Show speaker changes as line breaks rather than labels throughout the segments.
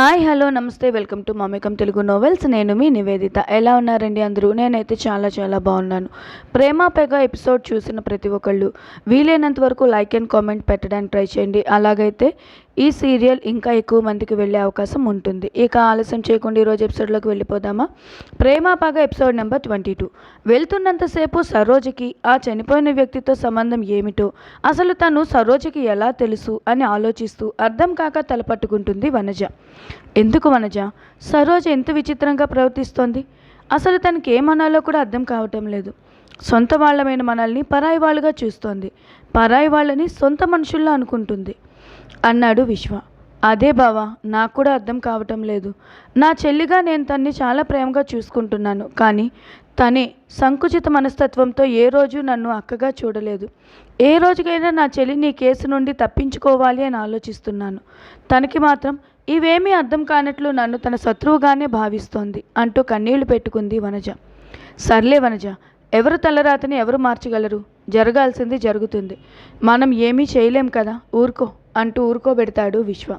Hi hello నమస్తే welcome to మమికం Telugu novels. నేను మీ నివేదిత. ఎలా ఉన్నారండి అందరూ? నేనైతే చాలా చాలా బాగున్నాను. ప్రేమ పెగ ఎపిసోడ్ చూసిన ప్రతి ఒక్కళ్ళు వీలైనంత వరకు లైక్ అండ్ కామెంట్ పెట్టడానికి ట్రై చేయండి. అలాగైతే ఈ సీరియల్ ఇంకా ఎక్కువ మందికి వెళ్ళే అవకాశం ఉంటుంది. ఇక ఆలస్యం చేయకుండా ఈరోజు ఎపిసోడ్లోకి వెళ్ళిపోదామా? Prema Paga episode number twenty two. వెళ్తున్నంతసేపు సరోజకి ఆ చనిపోయిన వ్యక్తితో సంబంధం ఏమిటో అసలు తను సరోజకి ఎలా తెలుసు అని ఆలోచిస్తూ అర్థం కాక తలపట్టుకుంటుంది వనజ. ఎందుకు వనజ? సరోజ ఎంత విచిత్రంగా ప్రవర్తిస్తోంది? అసలు తనకి ఏమనాలో కూడా అర్థం కావటం లేదు. సొంత వాళ్ళమైన మనల్ని పరాయి వాళ్ళుగా చూస్తోంది. పరాయి వాళ్ళని సొంత మనుషుల్లో అనుకుంటుంది. అన్నాడు విశ్వ. అదే బావా నాకు కూడా అర్థం కావటం లేదు. నా చెల్లిగా నేను తన్ని చాలా ప్రేమగా చూసుకుంటున్నాను కానీ తనే సంకుచిత మనస్తత్వంతో ఏ రోజు నన్ను అక్కగా చూడలేదు. ఏ రోజుకైనా నా చెల్లి నీ కేసు నుండి తప్పించుకోవాలి అని ఆలోచిస్తున్నాను. తనకి మాత్రం ఇవేమీ అర్థం కానట్లు నన్ను తన శత్రువుగానే భావిస్తోంది అంటూ కన్నీళ్ళు పెట్టుకుంది వనజ. సర్లే వనజ ఎవరు తలరాతని ఎవరు మార్చగలరు? జరగాల్సింది జరుగుతుంది. మనం ఏమీ చేయలేం కదా ఊరుకో. అంటూ ఊరుకోబెడతాడు విశ్వ.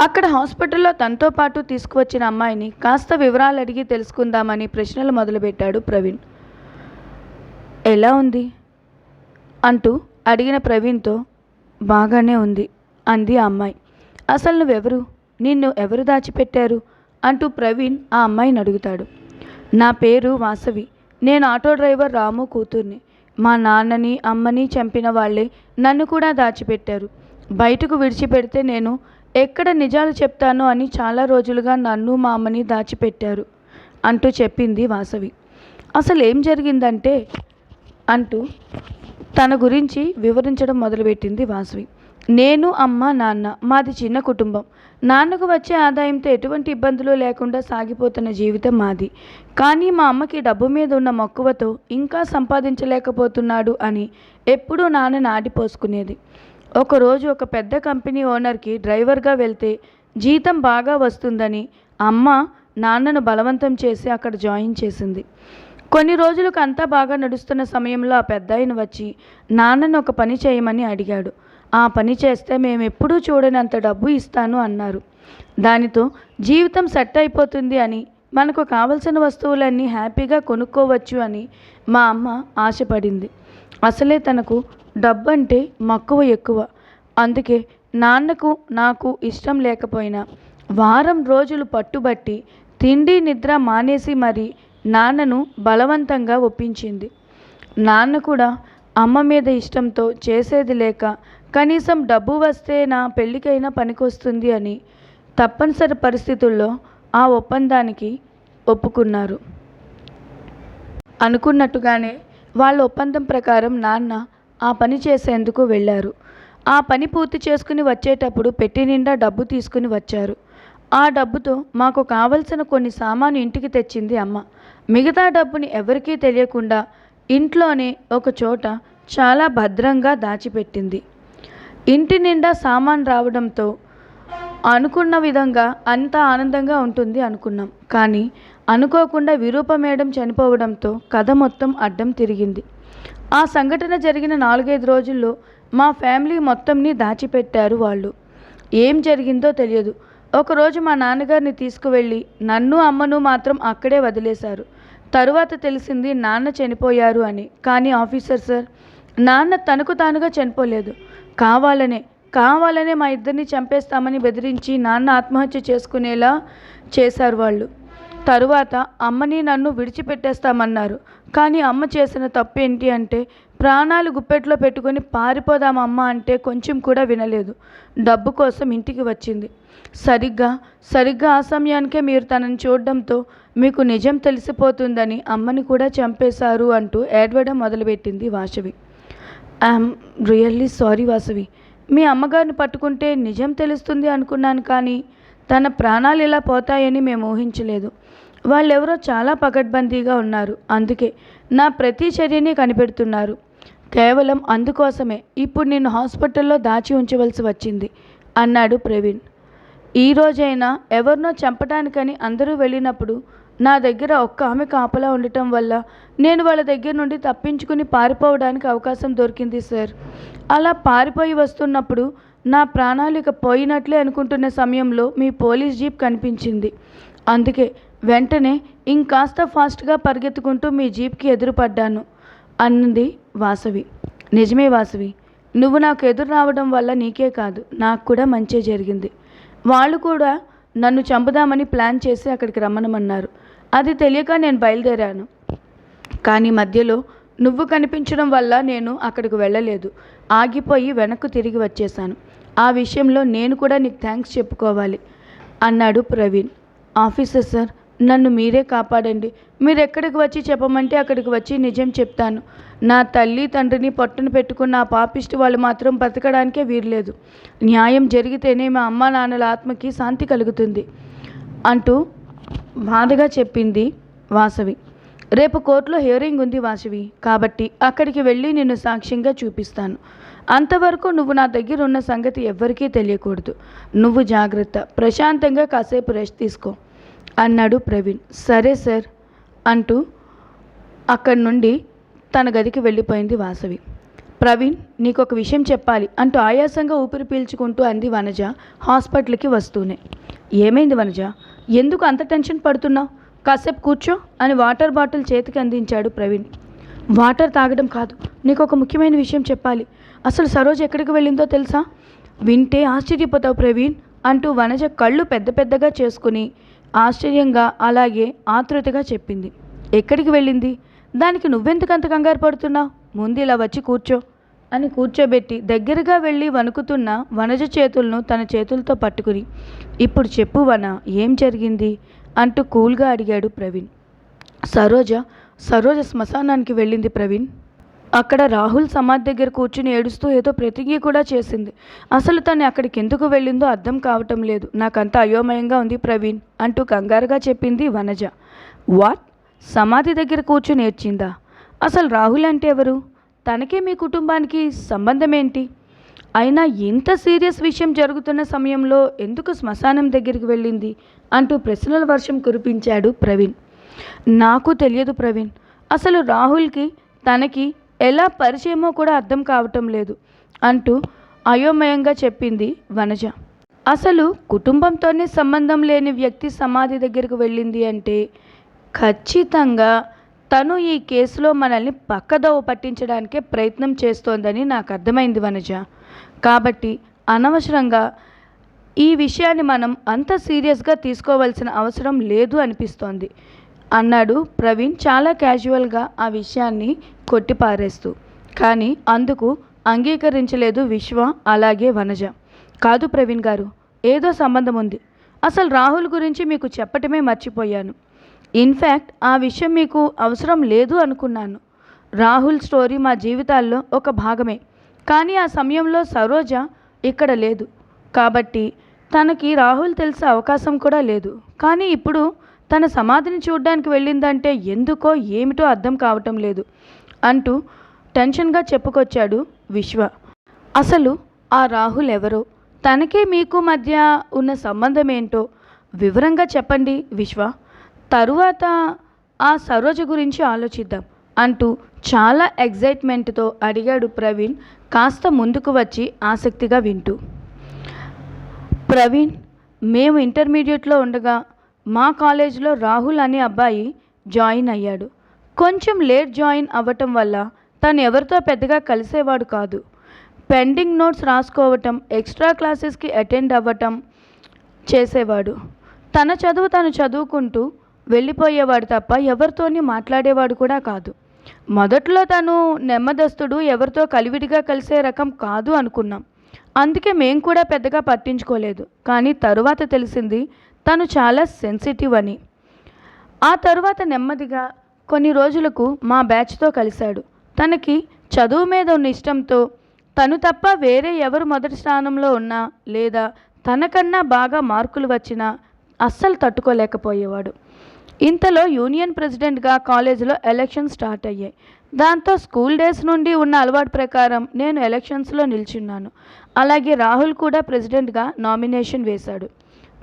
అక్కడ హాస్పిటల్లో తనతో పాటు తీసుకువచ్చిన అమ్మాయిని కాస్త వివరాలు అడిగి తెలుసుకుందామని ప్రశ్నలు మొదలుపెట్టాడు ప్రవీణ్. ఎలా ఉంది? అంటూ అడిగిన ప్రవీణ్తో బాగానే ఉంది అంది ఆ అమ్మాయి. అసలు నువ్వెవరు? నిన్ను ఎవరు దాచిపెట్టారు? అంటూ ప్రవీణ్ ఆ అమ్మాయిని అడుగుతాడు. నా పేరు వాసవి. నేను ఆటో డ్రైవర్ రాము కూతుర్ని. మా నాన్నని అమ్మని చంపిన వాళ్ళే నన్ను కూడా దాచిపెట్టారు. బయటకు విడిచిపెడితే నేను ఎక్కడ నిజాలు చెప్తానో అని చాలా రోజులుగా నన్ను మా అమ్మని దాచిపెట్టారు అంటూ చెప్పింది వాసవి. అసలు ఏం జరిగిందంటే అంటూ తన గురించి వివరించడం మొదలుపెట్టింది వాసవి. నేను అమ్మ నాన్న మాది చిన్న కుటుంబం. నాన్నకు వచ్చే ఆదాయంతో ఎటువంటి ఇబ్బందులు లేకుండా సాగిపోతున్న జీవితం మాది. కానీ మా అమ్మకి డబ్బు మీద ఉన్న మక్కువతో ఇంకా సంపాదించలేకపోతున్నాడు అని ఎప్పుడూ నాన్న నాడిపోసుకునేది ఒకరోజు ఒక పెద్ద కంపెనీ ఓనర్కి డ్రైవర్గా వెళ్తే జీతం బాగా వస్తుందని అమ్మ నాన్నను బలవంతం చేసి అక్కడ జాయిన్ చేసింది. కొన్ని రోజులకు అంతా బాగా నడుస్తున్న సమయంలో ఆ పెద్ద ఆయన వచ్చి నాన్నను ఒక పని చేయమని అడిగాడు. ఆ పని చేస్తే మేము ఎప్పుడూ చూడనంత డబ్బు ఇస్తాను అన్నారు. దానితో జీవితం సెట్ అయిపోతుంది అని మనకు కావలసిన వస్తువులన్నీ హ్యాపీగా కొనుక్కోవచ్చు అని మా అమ్మ ఆశపడింది. అసలే తనకు డబ్బు అంటే మక్కువ ఎక్కువ. అందుకే నాన్నకు నాకు ఇష్టం లేకపోయినా వారం రోజులు పట్టుబట్టి తిండి నిద్ర మానేసి మరి నాన్నను బలవంతంగా ఒప్పించింది. నాన్న కూడా అమ్మ మీద ఇష్టంతో చేసేది లేక కనీసం డబ్బు వస్తే నా పెళ్ళికైనా పనికొస్తుంది అని తప్పనిసరి పరిస్థితుల్లో ఆ ఒప్పందానికి ఒప్పుకున్నారు. అనుకున్నట్టుగానే వాళ్ళ ఒప్పందం ప్రకారం నాన్న ఆ పని చేసేందుకు వెళ్ళారు. ఆ పని పూర్తి చేసుకుని వచ్చేటప్పుడు పెట్టి నిండా డబ్బు తీసుకుని వచ్చారు. ఆ డబ్బుతో మాకు కావలసిన కొన్ని సామాను ఇంటికి తెచ్చింది అమ్మ. మిగతా డబ్బుని ఎవరికీ తెలియకుండా ఇంట్లోనే ఒక చోట చాలా భద్రంగా దాచిపెట్టింది. ఇంటి నిండా సామాన్ రావడంతో అనుకున్న విధంగా అంత ఆనందంగా ఉంటుంది అనుకున్నాం. కానీ అనుకోకుండా విరూప మేడం చనిపోవడంతో కథ మొత్తం అడ్డం తిరిగింది. ఆ సంఘటన జరిగిన నాలుగైదు రోజుల్లో మా ఫ్యామిలీ మొత్తంని దాచిపెట్టారు వాళ్ళు. ఏం జరిగిందో తెలియదు. ఒకరోజు మా నాన్నగారిని తీసుకువెళ్ళి నన్ను అమ్మను మాత్రం అక్కడే వదిలేశారు. తరువాత తెలిసింది నాన్న చనిపోయారు అని. కానీ ఆఫీసర్ సార్ నాన్న తనకు తానుగా చనిపోలేదు. కావాలనే కావాలనే మా ఇద్దరిని చంపేస్తామని బెదిరించి నాన్న ఆత్మహత్య చేసుకునేలా చేశారు వాళ్ళు. తరువాత అమ్మని నన్ను విడిచిపెట్టేస్తామన్నారు. కానీ అమ్మ చేసిన తప్పు ఏంటి అంటే ప్రాణాలు గుప్పెట్లో పెట్టుకొని పారిపోదాం అమ్మ అంటే కొంచెం కూడా వినలేదు. డబ్బు కోసం ఇంటికి వచ్చింది. సరిగ్గా సరిగ్గా ఆ సమయానికే మీరు తనని చూడడంతో మీకు నిజం తెలిసిపోతుందని అమ్మని కూడా చంపేశారు అంటూ ఏడవడం మొదలుపెట్టింది Vasavi I'm really sorry Vasavi. మీ అమ్మగారిని పట్టుకుంటే నిజం తెలుస్తుంది అనుకున్నాను కానీ తన ప్రాణాలు ఇలా పోతాయని మేము ఊహించలేదు. వాళ్ళెవరో చాలా పకడ్బందీగా ఉన్నారు. అందుకే నా ప్రతి చర్యని కనిపెడుతున్నారు. కేవలం అందుకోసమే ఇప్పుడు నేను హాస్పిటల్లో దాచి ఉంచవలసి వచ్చింది అన్నాడు ప్రవీణ్. ఈ రోజైనా ఎవరినో చంపడానికని అందరూ వెళ్ళినప్పుడు నా దగ్గర ఒక్క ఆమె కాపలా ఉండటం వల్ల నేను వాళ్ళ దగ్గర నుండి తప్పించుకుని పారిపోవడానికి అవకాశం దొరికింది సార్. అలా పారిపోయి వస్తున్నప్పుడు నా ప్రాణాలు ఇక పోయినట్లే అనుకుంటున్న సమయంలో మీ పోలీస్ జీప్ కనిపించింది. అందుకే వెంటనే ఇంకాస్త ఫాస్ట్గా పరిగెత్తుకుంటూ మీ జీప్కి ఎదురుపడ్డాను అన్నది వాసవి. నిజమే వాసవి నువ్వు నాకు ఎదురు రావడం వల్ల నీకే కాదు నాకు కూడా మంచే జరిగింది. వాళ్ళు కూడా నన్ను చంపుదామని ప్లాన్ చేసి అక్కడికి రమ్మనమన్నారు. అది తెలియక నేను బయలుదేరాను. కానీ మధ్యలో నువ్వు కనిపించడం వల్ల నేను అక్కడికి వెళ్ళలేదు. ఆగిపోయి వెనక్కు తిరిగి వచ్చేసాను ఆ విషయంలో నేను కూడా నీకు థ్యాంక్స్ చెప్పుకోవాలి అన్నాడు ప్రవీణ్. ఆఫీసర్ సార్ నన్ను మీరే కాపాడండి. మీరు ఎక్కడికి వచ్చి చెప్పమంటే అక్కడికి వచ్చి నిజం చెప్తాను. నా తల్లి తండ్రిని పట్టున పెట్టుకున్న ఆ పాపిష్టి వాళ్ళు మాత్రం బతకడానికే వీరలేదు న్యాయం జరిగితేనే మా అమ్మా నాన్నల ఆత్మకి శాంతి కలుగుతుంది అంటూ బాధగా చెప్పింది వాసవి. రేపు కోర్టులో హియరింగ్ ఉంది వాసవి. కాబట్టి అక్కడికి వెళ్ళి నిన్ను సాక్ష్యంగా చూపిస్తాను. అంతవరకు నువ్వు నా దగ్గర ఉన్న సంగతి ఎవ్వరికీ తెలియకూడదు. నువ్వు జాగ్రత్త. ప్రశాంతంగా కాసేపు రెస్ట్ తీసుకో. అన్నాడు ప్రవీణ్. సరే సార్ అంటూ అక్కడి నుండి తన గదికి వెళ్ళిపోయింది వాసవి. ప్రవీణ్ నీకు ఒక విషయం చెప్పాలి. అంటూ ఆయాసంగా ఊపిరి పీల్చుకుంటూ అంది వనజ. హాస్పిటల్కి వస్తూనే. ఏమైంది వనజ? ఎందుకు అంత టెన్షన్ పడుతున్నావు? కాసేపు కూర్చో అని వాటర్ బాటిల్ చేతికి అందించాడు ప్రవీణ్. వాటర్ తాగడం కాదు. నీకు ఒక ముఖ్యమైన విషయం చెప్పాలి. అసలు సరోజ్ ఎక్కడికి వెళ్ళిందో తెలుసా? వింటే ఆశ్చర్యపోతావు ప్రవీణ్ అంటూ వనజ కళ్ళు పెద్ద పెద్దగా చేసుకుని ఆశ్చర్యంగా అలాగే ఆతృతగా చెప్పింది. ఎక్కడికి వెళ్ళింది? దానికి నువ్వెందుకు అంత కంగారు పడుతున్నావు? ముందు ఇలా వచ్చి కూర్చో. అని కూర్చోబెట్టి దగ్గరగా వెళ్ళి వణుకుతున్న వనజ చేతులను తన చేతులతో పట్టుకుని ఇప్పుడు చెప్పు వన ఏం జరిగింది? అంటూ కూల్గా అడిగాడు ప్రవీణ్. సరోజ సరోజ శ్మశానానికి వెళ్ళింది ప్రవీణ్. అక్కడ రాహుల్ సమాధి దగ్గర కూర్చుని ఏడుస్తూ ఏదో ప్రతిజ్ఞ కూడా చేసింది. అసలు తను అక్కడికి ఎందుకు వెళ్ళిందో అర్థం కావటం లేదు. నాకంత అయోమయంగా ఉంది ప్రవీణ్ అంటూ కంగారుగా చెప్పింది వనజ. వాట్? సమాధి దగ్గర కూర్చుని ఏడ్చిందా? అసలు రాహుల్ అంటే ఎవరు? తనకే మీ కుటుంబానికి సంబంధం ఏంటి అయినా ఇంత సీరియస్ విషయం జరుగుతున్న సమయంలో ఎందుకు శ్మశానం దగ్గరికి వెళ్ళింది? అంటూ ప్రశ్నల వర్షం కురిపించాడు ప్రవీణ్. నాకు తెలియదు ప్రవీణ్. అసలు రాహుల్కి తనకి ఎలా పరిచయమో కూడా అర్థం కావటం లేదు అంటూ అయోమయంగా చెప్పింది వనజ. అసలు కుటుంబంతోనే సంబంధం లేని వ్యక్తి సమాధి దగ్గరకు వెళ్ళింది అంటే ఖచ్చితంగా తను ఈ కేసులో మనల్ని పక్కదోవ పట్టించడానికే ప్రయత్నం చేస్తోందని నాకు అర్థమైంది వనజ. కాబట్టి అనవసరంగా ఈ విషయాన్ని మనం అంత సీరియస్గా తీసుకోవాల్సిన అవసరం లేదు అనిపిస్తోంది అన్నాడు ప్రవీణ్ చాలా క్యాజువల్గా ఆ విషయాన్ని కొట్టిపారేస్తూ. కానీ అందుకు అంగీకరించలేదు విశ్వ అలాగే వనజ. కాదు ప్రవీణ్ గారు ఏదో సంబంధం ఉంది అసలు రాహుల్ గురించి మీకు చెప్పటమే మర్చిపోయాను. ఇన్ఫ్యాక్ట్ ఆ విషయం మీకు అవసరం లేదు అనుకున్నాను. రాహుల్ స్టోరీ మా జీవితాల్లో ఒక భాగమే. కానీ ఆ సమయంలో సరోజ ఇక్కడ లేదు. కాబట్టి తనకి రాహుల్ తెలిసే అవకాశం కూడా లేదు. కానీ ఇప్పుడు తన సమాధిని చూడడానికి వెళ్ళిందంటే ఎందుకో ఏమిటో అర్థం కావటం లేదు అంటూ టెన్షన్గా చెప్పుకొచ్చాడు విశ్వ. అసలు ఆ రాహుల్ ఎవరో? తనకే మీకు మధ్య ఉన్న సంబంధం ఏంటో వివరంగా చెప్పండి విశ్వ. తరువాత ఆ సరోజ గురించి ఆలోచిద్దాం అంటూ చాలా ఎగ్జైట్మెంట్తో అడిగాడు ప్రవీణ్ కాస్త ముందుకు వచ్చి ఆసక్తిగా వింటూ. ప్రవీణ్ మేము ఇంటర్మీడియట్లో ఉండగా మా కాలేజీలో రాహుల్ అనే అబ్బాయి జాయిన్ అయ్యాడు. కొంచెం లేట్ జాయిన్ అవ్వటం వల్ల తను ఎవరితో పెద్దగా కలిసేవాడు కాదు. పెండింగ్ నోట్స్ రాసుకోవటం ఎక్స్ట్రా క్లాసెస్కి అటెండ్ అవ్వటం చేసేవాడు. తన చదువు తను చదువుకుంటూ వెళ్ళిపోయేవాడు తప్ప ఎవరితోని మాట్లాడేవాడు కూడా కాదు. మొదట్లో తను నెమ్మదస్తుడు ఎవరితో కలివిడిగా కలిసే రకం కాదు అనుకున్నాం. అందుకే మేం కూడా పెద్దగా పట్టించుకోలేదు. కానీ తరువాత తెలిసింది తను చాలా సెన్సిటివ్ అని. ఆ తరువాత నెమ్మదిగా కొన్ని రోజులకు మా బ్యాచ్తో కలిశాడు. తనకి చదువు మీద ఉన్న ఇష్టంతో తను తప్ప వేరే ఎవరు మొదటి స్థానంలో ఉన్నా లేదా తనకన్నా బాగా మార్కులు వచ్చినా అస్సలు తట్టుకోలేకపోయేవాడు. ఇంతలో యూనియన్ ప్రెసిడెంట్గా కాలేజీలో ఎలక్షన్ స్టార్ట్ అయ్యాయి. దాంతో స్కూల్ డేస్ నుండి ఉన్న అలవాటు ప్రకారం నేను ఎలక్షన్స్లో నిల్చున్నాను. అలాగే రాహుల్ కూడా ప్రెసిడెంట్గా నామినేషన్ వేశాడు.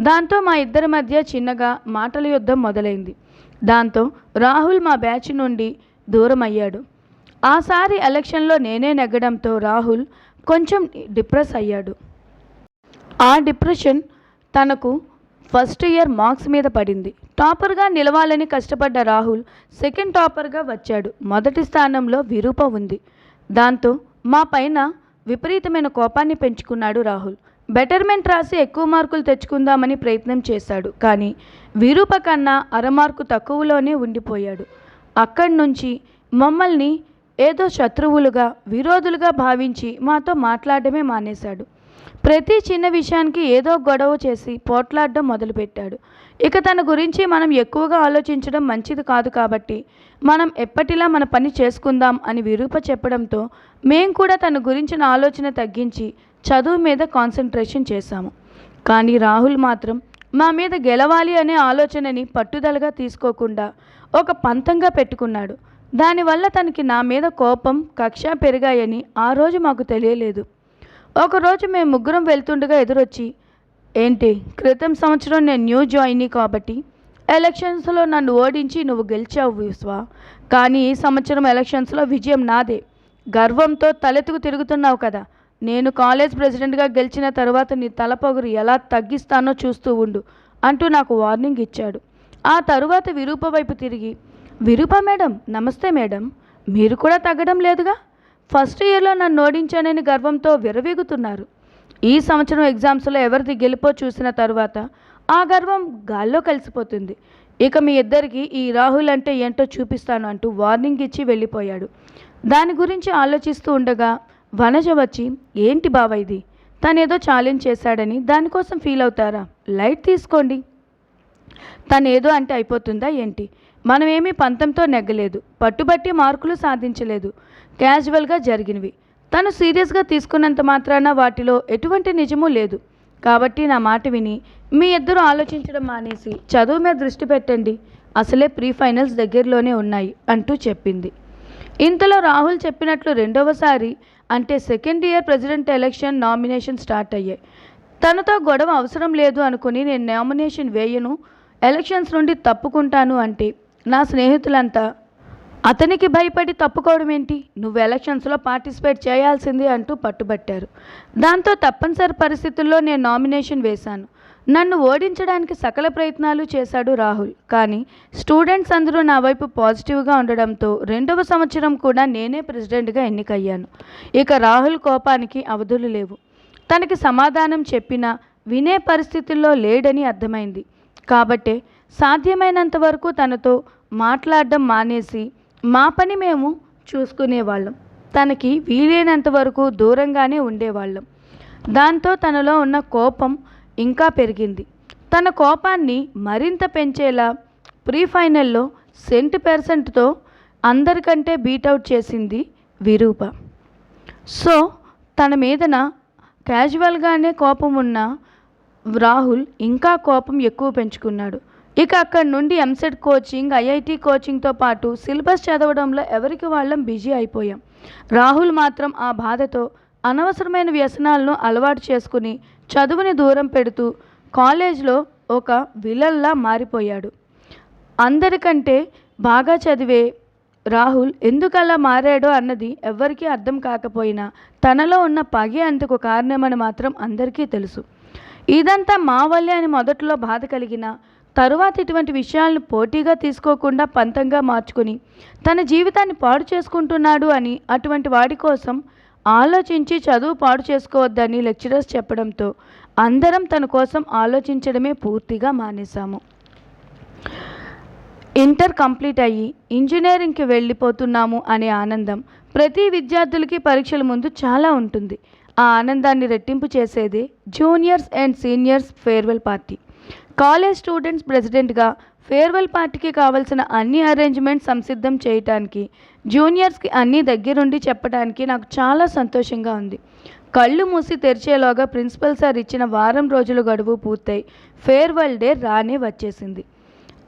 దాంతో మా ఇద్దరి మధ్య చిన్నగా మాటల యుద్ధం మొదలైంది. దాంతో రాహుల్ మా బ్యాచ్ నుండి దూరం అయ్యాడు ఆసారి ఎలక్షన్లో నేనే నెగ్గడంతో రాహుల్ కొంచెం డిప్రెస్ అయ్యాడు. ఆ డిప్రెషన్ తనకు ఫస్ట్ ఇయర్ మార్క్స్ మీద పడింది. టాపర్గా నిలవాలని కష్టపడ్డ రాహుల్ సెకండ్ టాపర్గా వచ్చాడు. మొదటి స్థానంలో విరూప ఉంది. దాంతో మా పైన విపరీతమైన కోపాన్ని పెంచుకున్నాడు రాహుల్. బెటర్మెంట్ రాసి ఎక్కువ మార్కులు తెచ్చుకుందామని ప్రయత్నం చేశాడు. కానీ విరూప కన్నా అరమార్కు తక్కువలోనే ఉండిపోయాడు. అక్కడి నుంచి మమ్మల్ని ఏదో శత్రువులుగా విరోధులుగా భావించి మాతో మాట్లాడడమే మానేశాడు. ప్రతి చిన్న విషయానికి ఏదో గొడవ చేసి పోట్లాడడం మొదలుపెట్టాడు. ఇక తన గురించి మనం ఎక్కువగా ఆలోచించడం మంచిది కాదు కాబట్టి మనం ఎప్పటిలా మన పని చేసుకుందాం అని విరూప చెప్పడంతో మేం కూడా తన గురించిన ఆలోచన తగ్గించి చదువు మీద కాన్సన్ట్రేషన్ చేశాము. కానీ రాహుల్ మాత్రం మా మీద గెలవాలి అనే ఆలోచనని పట్టుదలగా తీసుకోకుండా ఒక పంతంగా పెట్టుకున్నాడు. దానివల్ల తనకి నా మీద కోపం కక్ష పెరిగాయని ఆ రోజు మాకు తెలియలేదు. ఒకరోజు మేము ముగ్గురం వెళ్తుండగా ఎదురొచ్చి ఏంటి? క్రితం సంవత్సరం నేను న్యూ జాయిని కాబట్టి ఎలక్షన్స్లో నన్ను ఓడించి నువ్వు గెలిచావు విశ్వ. కానీ ఈ సంవత్సరం ఎలక్షన్స్లో విజయం నాదే. గర్వంతో తలెత్తుకు తిరుగుతున్నావు కదా. నేను కాలేజ్ ప్రెసిడెంట్గా గెలిచిన తర్వాత నీ తలపొగరు ఎలా తగ్గిస్తానో చూస్తూ ఉండు అంటూ నాకు వార్నింగ్ ఇచ్చాడు. ఆ తరువాత విరూప వైపు తిరిగి విరూప మేడం నమస్తే మేడం. మీరు కూడా తగ్గడం లేదుగా? ఫస్ట్ ఇయర్లో నన్ను ఓడించానని గర్వంతో విరవీగుతున్నారు ఈ సంవత్సరం ఎగ్జామ్స్లో ఎవరిది గెలుపో చూసిన తరువాత ఆ గర్వం గాల్లో కలిసిపోతుంది. ఇక మీ ఇద్దరికి ఈ రాహుల్ అంటే ఏంటో చూపిస్తాను అంటూ వార్నింగ్ ఇచ్చి వెళ్ళిపోయాడు. దాని గురించి ఆలోచిస్తూ ఉండగా వనజ వచ్చి ఏంటి బావ ఇది? తనేదో ఛాలెంజ్ చేశాడని దానికోసం ఫీల్ అవుతారా? లైట్ తీసుకోండి. తనేదో అంటే అయిపోతుందా ఏంటి? మనమేమీ పంతంతో నెగ్గలేదు. పట్టుబట్టి మార్కులు సాధించలేదు. క్యాజువల్గా జరిగినవి. తను సీరియస్గా తీసుకున్నంత మాత్రాన వాటిలో ఎటువంటి నిజమూ లేదు. కాబట్టి నా మాట విని మీ ఇద్దరు ఆలోచించడం మానేసి చదువు మీద దృష్టి పెట్టండి. అసలే ప్రీ ఫైనల్స్ దగ్గరలోనే ఉన్నాయి అంటూ చెప్పింది. ఇంతలో రాహుల్ చెప్పినట్లు రెండవసారి అంటే second year president election nomination start అయ్యాయి. తనతో గొడవ అవసరం లేదు అనుకుని నేను నామినేషన్ వేయను ఎలక్షన్స్ నుండి తప్పుకుంటాను అంటే నా స్నేహితులంతా అతనికి భయపడి తప్పుకోవడం ఏంటి? నువ్వు ఎలక్షన్స్లో పార్టిసిపేట్ చేయాల్సింది అంటూ పట్టుబట్టారు. దాంతో తప్పనిసరి పరిస్థితుల్లో నేను నామినేషన్ వేశాను. నన్ను ఓడించడానికి సకల ప్రయత్నాలు చేశాడు రాహుల్. కానీ స్టూడెంట్స్ అందరూ నా వైపు పాజిటివ్గా ఉండడంతో రెండవ సంవత్సరం కూడా నేనే ప్రెసిడెంట్గా ఎన్నికయ్యాను. ఇక రాహుల్ కోపానికి అవధులు లేవు. తనకి సమాధానం చెప్పినా వినే పరిస్థితుల్లో లేడని అర్థమైంది. కాబట్టే సాధ్యమైనంత వరకు తనతో మాట్లాడడం మానేసి మా పని మేము చూసుకునేవాళ్ళం. తనకి వీలైనంత వరకు దూరంగానే ఉండేవాళ్ళం. దాంతో తనలో ఉన్న కోపం ఇంకా పెరిగింది. తన కోపాన్ని మరింత పెంచేలా ప్రీ ఫైనల్లో సెంట్ పర్సెంట్తో అందరికంటే బీటౌట్ చేసింది విరూప. సో తన మీదన క్యాజువల్గానే కోపం ఉన్న రాహుల్ ఇంకా కోపం ఎక్కువ పెంచుకున్నాడు. ఇక అక్కడి నుండి ఎంసెట్ కోచింగ్ ఐఐటి కోచింగ్తో పాటు సిలబస్ చదవడంలో ఎవరికి వాళ్ళం బిజీ అయిపోయాం. రాహుల్ మాత్రం ఆ బాధతో అనవసరమైన వ్యసనాలను అలవాటు చేసుకుని చదువుని దూరం పెడుతూ కాలేజ్లో ఒక విలల్లా మారిపోయాడు. అందరికంటే బాగా చదివే రాహుల్ ఎందుకలా మారాడో అన్నది ఎవ్వరికీ అర్థం కాకపోయినా తనలో ఉన్న పగే అందుకు కారణమని మాత్రం అందరికీ తెలుసు. ఇదంతా మా వల్లే అని మొదట్లో బాధ కలిగిన తరువాత ఇటువంటి విషయాలను పోటీగా తీసుకోకుండా పంతంగా మార్చుకుని తన జీవితాన్ని పాడు చేసుకుంటున్నాడు అని అటువంటి వాడి కోసం ఆలోచించి చదువు పాడు చేసుకోవద్దని లెక్చరర్స్ చెప్పడంతో అందరం తన కోసం ఆలోచించడమే పూర్తిగా మానేశాము. ఇంటర్ కంప్లీట్ అయ్యి ఇంజనీరింగ్కి వెళ్ళిపోతున్నాము అనే ఆనందం ప్రతి విద్యార్థులకి పరీక్షల ముందు చాలా ఉంటుంది. ఆ ఆనందాన్ని రెట్టింపు చేసేదే juniors and seniors farewell party. College students ప్రెసిడెంట్గా ఫేర్వెల్ పార్టీకి కావాల్సిన అన్ని అరేంజ్మెంట్స్ సంసిద్ధం చేయటానికి జూనియర్స్కి అన్నీ దగ్గరుండి చెప్పడానికి నాకు చాలా సంతోషంగా ఉంది. కళ్ళు మూసి తెరిచేలోగా ప్రిన్సిపల్ సార్ ఇచ్చిన వారం రోజుల గడువు పూర్తయి ఫేర్వెల్ డే రానే వచ్చేసింది.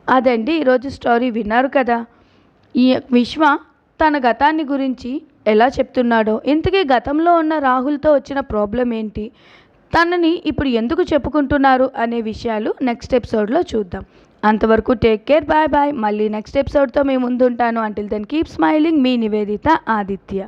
అదండి ఈరోజు స్టోరీ విన్నారు కదా? ఈ విశ్వ తన గతాన్ని గురించి ఎలా చెప్తున్నాడో ఇంతకీ గతంలో ఉన్న రాహుల్తో వచ్చిన ప్రాబ్లం ఏంటి తనని ఇప్పుడు ఎందుకు చెప్పుకుంటున్నారు అనే విషయాలు నెక్స్ట్ ఎపిసోడ్లో చూద్దాం. అంతవరకు టేక్ కేర్ బాయ్ బాయ్ మళ్ళీ నెక్స్ట్ ఎపిసోడ్తో మీ ముందుంటాను. అంటిల్ దెన్ కీప్ స్మైలింగ్ మీ నివేదిత ఆదిత్య.